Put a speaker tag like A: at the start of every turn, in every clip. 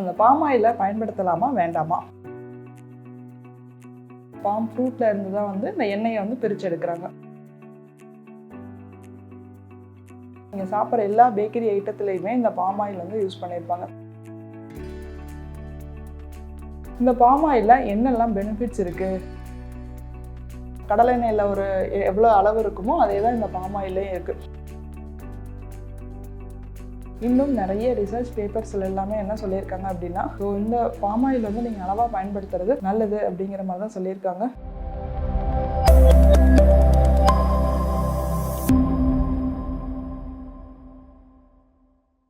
A: இந்த பாம் ஆயிலை பயன்படுத்தலாமா வேண்டாமா? பாம் ஃப்ரூட்ல இருந்து தான் வந்து இந்த எண்ணெயை வந்து பிரித்து எடுக்கிறாங்க. நீங்கள் சாப்பிட்ற எல்லா பேக்கரி ஐட்டத்துலேயுமே இந்த பாம் ஆயில் வந்து யூஸ் பண்ணியிருப்பாங்க இந்த பாம் ஆயிலில் என்னெல்லாம் பெனிஃபிட்ஸ் இருக்கு? கடலை எண்ணெயில் ஒரு எவ்வளோ அளவு இருக்குமோ அதே தான் இந்த பாம் ஆயிலையும் இருக்குது இன்னும் நிறைய ரிசர்ச் பேப்பர்ஸ்ல எல்லாமே என்ன சொல்லியிருக்காங்க அப்படின்னா ஸோ இந்த பாம் ஆயில் வந்து நீங்கள் அளவாக பயன்படுத்துறது நல்லது அப்படிங்கிற மாதிரி தான் சொல்லியிருக்காங்க.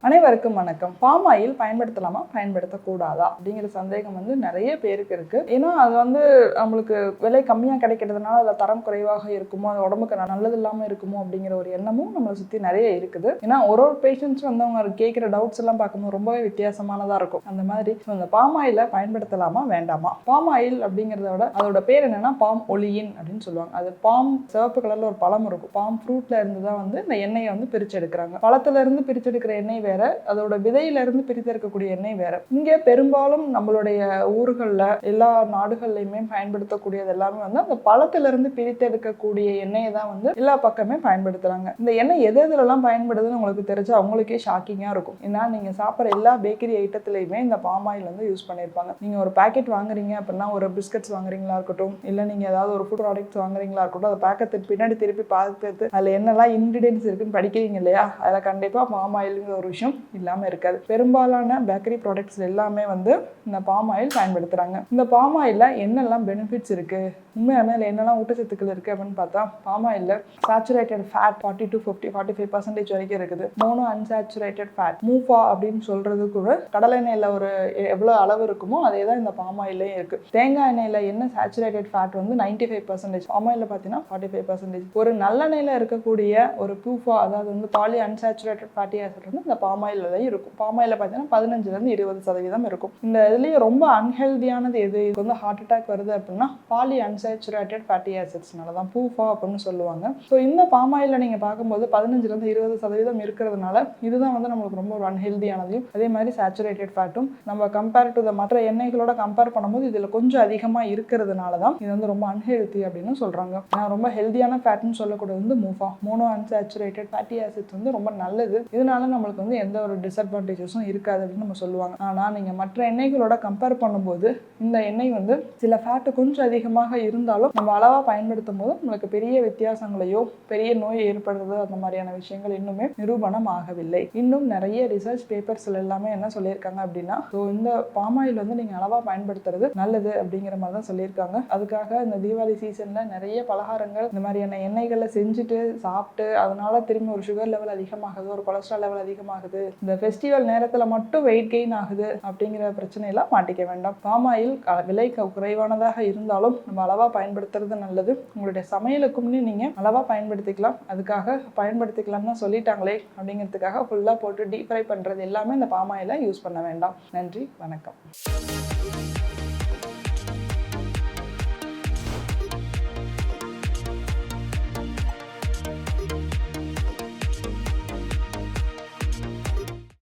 A: அனைவருக்கும் வணக்கம். பாம் ஆயில் பயன்படுத்தலாமா? பயன்படுத்தக்கூடாதா? அப்படிங்கிற சந்தேகம் வந்து நிறைய பேருக்கு இருக்கு. ஏன்னா அது வந்து நம்மளுக்கு விலை கம்மியாக கிடைக்கிறதுனால அதில் தரம் குறைவாக இருக்குமோ அது உடம்புக்கு நல்லது இல்லாமல் இருக்குமோ அப்படிங்கிற ஒரு எண்ணமும் நம்மளை சுற்றி நிறைய இருக்குது. ஏன்னா ஒரு ஒரு பேஷண்ட்ஸ் வந்து அவங்க கேட்குற டவுட்ஸ் எல்லாம் பார்க்கும்போது ரொம்பவே வித்தியாசமானதாக இருக்கும். அந்த மாதிரி so இந்த பாம் ஆயிலை பயன்படுத்தலாமா வேண்டாமா? பாம் ஆயில் அப்படிங்கிறத விட அதோட பேர் என்னன்னா பாம் ஒளியின் அப்படின்னு சொல்லுவாங்க. அது பாம் சிவப்பு கலரில் ஒரு பழம் இருக்கும். பாம் ஃப்ரூட்ல இருந்து தான் வந்து இந்த எண்ணெயை வந்து பிரிச்செடுக்கிறாங்க பழத்துல இருந்து பிரிச்செடுக்கிற எண்ணெய் வேற அதோட விதையிலிருந்து பிரித்து இருக்கக்கூடிய எண்ணெய் வேற. இங்கே பெரும்பாலும் நம்மளுடைய ஊர்களில் எல்லா நாடுகள்லையுமே பயன்படுத்தக்கூடியது எல்லாமே வந்து அந்த பழத்திலிருந்து பிரித்தெடுக்கக்கூடிய பிரித்து எண்ணெயை தான் வந்து எல்லா பக்கமே பயன்படுத்துறாங்க. இந்த எண்ணெய் எது எதுலலாம் பயன்படுதுன்னு உங்களுக்கு தெரிஞ்சா அவங்களுக்கே ஷாக்கிங்காக இருக்கும். ஏன்னா நீங்க சாப்பிட்ற எல்லா பேக்கரி ஐட்டத்துலையுமே இந்த பாம் ஆயில் வந்து யூஸ் பண்ணியிருப்பாங்க. நீங்க ஒரு பேக்கெட் வாங்குறீங்க அப்படின்னா ஒரு பிஸ்கட்ஸ் வாங்குறீங்களா இருக்கட்டும் இல்லை நீங்க ஏதாவது ஒரு ஃபுட் ப்ராடக்ட்ஸ் வாங்குறீங்களா இருக்கட்டும் அதை பேக்கெட் பின்னாடி திருப்பி பார்த்து அதில் என்னெல்லாம் இன்க்ரீடியன்ஸ் இருக்குன்னு படிக்கிறீங்க இல்லையா? அதில் கண்டிப்பாக பாம் ஆயிலுங்கிற ஒரு விஷயம் இல்லாமல் இருக்காது. பெரும்பாலான பேக்கரி ப்ராடக்ட்ஸ் எல்லாமே வந்து இந்த பாம் ஆயில் பயன்படுத்துகிறாங்க இந்த பாம் ஆயிலில் என்னெல்லாம் பெனிஃபிட்ஸ் இருக்குது உண்மையான என்னெல்லாம் ஊட்டச்சத்துக்கள் இருக்குது அப்படின்னு பார்த்தா பாம் ஆயிலில் saturated fat forty to fifty forty five percentage வரைக்கும் இருக்குது. மோனோ அன்சாச்சுரேட்டட் ஃபேட் மூஃபா அப்படின்னு சொல்கிறது கூட கடலை எண்ணெயில் ஒரு எவ்வளோ அளவு இருக்குமோ அதே தான் இந்த பாம் ஆயிலையும் இருக்குது தேங்காய் எண்ணெயில் என்ன சேச்சுரேட்டட் ஃபேட் வந்து நைன்டி ஃபைவ் பர்சன்டேஜ் பாம் ஆயிலில் பார்த்தீங்கன்னா ஃபார்ட்டி ஃபைவ் பர்சன்டேஜ் ஒரு நல்லெண்ணெயில் இருக்கக்கூடிய ஒரு பூஃபா அதாவது வந்து பாலி அன்சாச்சுரேட்டட் ஃபேட்டி ஆசிட் வந்து இந்த பாம் ஆயிலையும் இருக்கும். பாம் ஆயிலில் பார்த்தீங்கன்னா பதினஞ்சுலேருந்து இருபது சதவீதம் இருக்கும். இந்த இதுலேயே ரொம்ப அன்ஹெல்தியானது எது? இது வந்து ஹார்ட் அட்டாக் வருது அப்படின்னா பாலி அன்சேச்சுரேட்டட் ஃபேட்டி ஆசிட்ஸ்னால தான் பூஃபா அப்படின்னு சொல்லுவாங்க. ஸோ இந்த பாம் ஆயிலில் நீங்கள் பார்க்கும்போது பதினஞ்சுலேருந்து இருபது சதவீதம் இருக்கிறதுனால இதுதான் வந்து நம்மளுக்கு ரொம்ப ஒரு அன்ஹெல்தியானதையும் அதே மாதிரி சேச்சுரேட்டட் ஃபேட்டும் நம்ம கம்பேர் டு த மற்ற எண்ணெய்களோட கம்பேர் பண்ணும்போது இதில் கொஞ்சம் அதிகமாக இருக்கிறதுனால தான் இது வந்து ரொம்ப அன்ஹெல்தி அப்படின்னு சொல்கிறாங்க நான் ரொம்ப ஹெல்தியான ஃபேட்னு சொல்லக்கூடாது வந்து MUFA mono unsaturated fatty acids வந்து ரொம்ப நல்லது. இதனால நம்மளுக்கு வந்து எந்த ஒரு டிஸ்அட்வான்டேஜஸும் இருக்காது அப்படின்னு நம்ம சொல்லுவாங்க. ஆனால் நீங்கள் மற்ற எண்ணெய்களோட கம்பேர் பண்ணும்போது இந்த எண்ணெய் வந்து சில ஃபேட்டு கொஞ்சம் அதிகமாக இருந்தாலும் நம்ம அளவாக பயன்படுத்தும் போது நம்மளுக்கு பெரிய வித்தியாசங்களையோ பெரிய நோய் ஏற்படுறது அந்த மாதிரியான விஷயங்கள் இன்னுமே நிரூபணம் ஆகவில்லை இன்னும் நிறைய ரிசர்ச் பேப்பர்ஸ்ல எல்லாமே என்ன சொல்லியிருக்காங்க அப்படின்னா ஸோ இந்த பாமாயில் வந்து நீங்கள் அளவாக பயன்படுத்துறது நல்லது அப்படிங்கிற மாதிரி தான் சொல்லியிருக்காங்க. அதுக்காக இந்த தீபாவளி சீசனில் நிறைய பலகாரங்கள் இந்த மாதிரியான எண்ணெய்களை செஞ்சுட்டு சாப்பிட்டு அதனால திரும்பி ஒரு சுகர் லெவல் அதிகமாகுது ஒரு கொலஸ்ட்ரால் லெவல் அதிகமாகுது இந்த ஃபெஸ்டிவல் நேரத்தில் மட்டும் வெயிட் கெயின் ஆகுது அப்படிங்கிற பிரச்சனையெல்லாம் மாட்டிக்க வேண்டாம். பாமாயில் விலை குறைவானதாக இருந்தாலும் நம்ம அளவாக பயன்படுத்துறது நல்லது. உங்களுடைய சமையலுக்கும்னு நீங்கள் அளவாக பயன்படுத்திக்கலாம். அதுக்காக பயன்படுத்திக்கலாம்னு தான் சொல்லிட்டாங்களே அப்படிங்கிறதுக்காக ஃபுல்லாக போட்டு டீப் ஃப்ரை பண்ணுறது எல்லாமே இந்த பாம் ஆயிலை யூஸ் பண்ண வேண்டாம். நன்றி வணக்கம்.